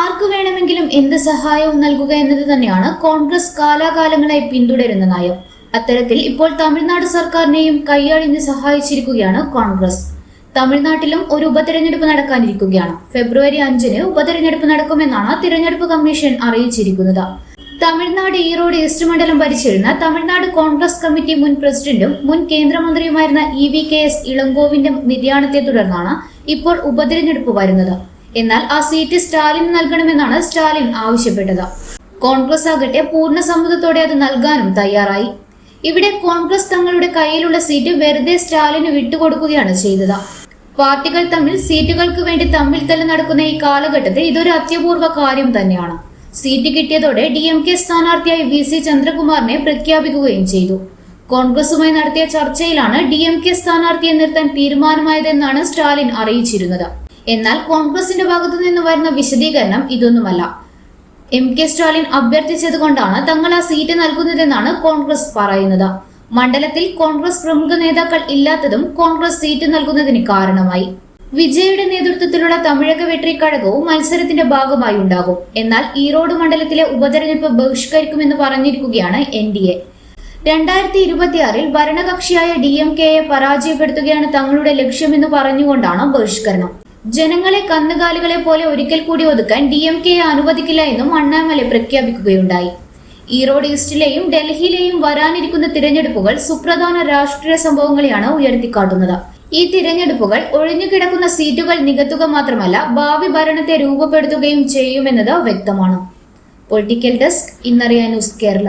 ആർക്കു വേണമെങ്കിലും എന്ത് സഹായവും നൽകുക എന്നത് തന്നെയാണ് കോൺഗ്രസ് കാലാകാലങ്ങളായി പിന്തുടരുന്ന നയം. അത്തരത്തിൽ ഇപ്പോൾ തമിഴ്നാട് സർക്കാരിനെയും കൈയാളിഞ്ഞ് സഹായിച്ചിരിക്കുകയാണ് കോൺഗ്രസ്. തമിഴ്നാട്ടിലും ഒരു ഉപതെരഞ്ഞെടുപ്പ് നടക്കാനിരിക്കുകയാണ്. ഫെബ്രുവരി അഞ്ചിന് ഉപതെരഞ്ഞെടുപ്പ് നടക്കുമെന്നാണ് തിരഞ്ഞെടുപ്പ് കമ്മീഷൻ അറിയിച്ചിരിക്കുന്നത്. തമിഴ്നാട് ഈറോഡ് ഈസ്റ്റ് മണ്ഡലം ഭരിച്ചിരുന്ന തമിഴ്നാട് കോൺഗ്രസ് കമ്മിറ്റി മുൻ പ്രസിഡന്റും മുൻ കേന്ദ്രമന്ത്രിയുമായിരുന്ന ഇ വി കെ എസ് ഇളങ്കോവിന്റെ നിര്യാണത്തെ തുടർന്നാണ് ഇപ്പോൾ ഉപതിരഞ്ഞെടുപ്പ് വരുന്നത്. എന്നാൽ ആ സീറ്റ് സ്റ്റാലിന് നൽകണമെന്നാണ് സ്റ്റാലിൻ ആവശ്യപ്പെട്ടത്. കോൺഗ്രസ് ആകട്ടെ പൂർണ സമ്മതത്തോടെ അത് നൽകാനും തയ്യാറായി. ഇവിടെ കോൺഗ്രസ് തങ്ങളുടെ കയ്യിലുള്ള സീറ്റ് വെറുതെ സ്റ്റാലിന് വിട്ടുകൊടുക്കുകയാണ് ചെയ്തത്. പാർട്ടികൾ തമ്മിൽ സീറ്റുകൾക്ക് വേണ്ടി തമ്മിൽ തല്ല് നടക്കുന്ന ഈ കാലഘട്ടത്തിൽ ഇതൊരു അത്യപൂർവ കാര്യം തന്നെയാണ്. സീറ്റ് കിട്ടിയതോടെ ഡി എം കെ സ്ഥാനാർത്ഥിയായി വി സി ചന്ദ്രകുമാറിനെ പ്രഖ്യാപിക്കുകയും ചെയ്തു. കോൺഗ്രസുമായി നടത്തിയ ചർച്ചയിലാണ് ഡി എം കെ സ്ഥാനാർത്ഥിയെ നിർത്താൻ തീരുമാനമായതെന്നാണ് സ്റ്റാലിൻ അറിയിച്ചിരുന്നത്. എന്നാൽ കോൺഗ്രസിന്റെ ഭാഗത്തു നിന്ന് വരുന്ന വിശദീകരണം ഇതൊന്നുമല്ല. എം കെ സ്റ്റാലിൻ അഭ്യർത്ഥിച്ചത് കൊണ്ടാണ് തങ്ങൾ ആ സീറ്റ് നൽകുന്നതെന്നാണ് കോൺഗ്രസ് പറയുന്നത്. മണ്ഡലത്തിൽ കോൺഗ്രസ് പ്രമുഖ നേതാക്കൾ ഇല്ലാത്തതും കോൺഗ്രസ് സീറ്റ് നൽകുന്നതിന് കാരണമായി. വിജയുടെ നേതൃത്വത്തിലുള്ള തമിഴക വെട്രി കഴകവും മത്സരത്തിന്റെ ഭാഗമായി ഉണ്ടാകും. എന്നാൽ ഈറോഡ് മണ്ഡലത്തിലെ ഉപതെരഞ്ഞെടുപ്പ് ബഹിഷ്കരിക്കുമെന്ന് പറഞ്ഞിരിക്കുകയാണ് എൻ ഡി എ. രണ്ടായിരത്തി ഇരുപത്തിയാറിൽ ഭരണകക്ഷിയായ ഡി എം കെയെ പരാജയപ്പെടുത്തുകയാണ് തങ്ങളുടെ ലക്ഷ്യമെന്ന് പറഞ്ഞുകൊണ്ടാണ് ബഹിഷ്കരണം. ജനങ്ങളെ കന്നുകാലികളെ പോലെ ഒരിക്കൽ കൂടി ഒതുക്കാൻ ഡി എം കെയെ അനുവദിക്കില്ല എന്നും അണ്ണാമല പ്രഖ്യാപിക്കുകയുണ്ടായി. ഈറോഡ് ഈസ്റ്റിലെയും ഡൽഹിയിലെയും വരാനിരിക്കുന്ന തിരഞ്ഞെടുപ്പുകൾ സുപ്രധാന രാഷ്ട്രീയ സംഭവങ്ങളെയാണ് ഉയർത്തിക്കാട്ടുന്നത്. ഈ തിരഞ്ഞെടുപ്പുകൾ ഒഴിഞ്ഞുകിടക്കുന്ന സീറ്റുകൾ നികത്തുക മാത്രമല്ല ഭാവി ഭരണത്തെ രൂപപ്പെടുത്തുകയും ചെയ്യുമെന്നത് വ്യക്തമാണ്. പൊളിറ്റിക്കൽ ഡെസ്ക് ഇന്നറിയ ന്യൂസ് കേരള.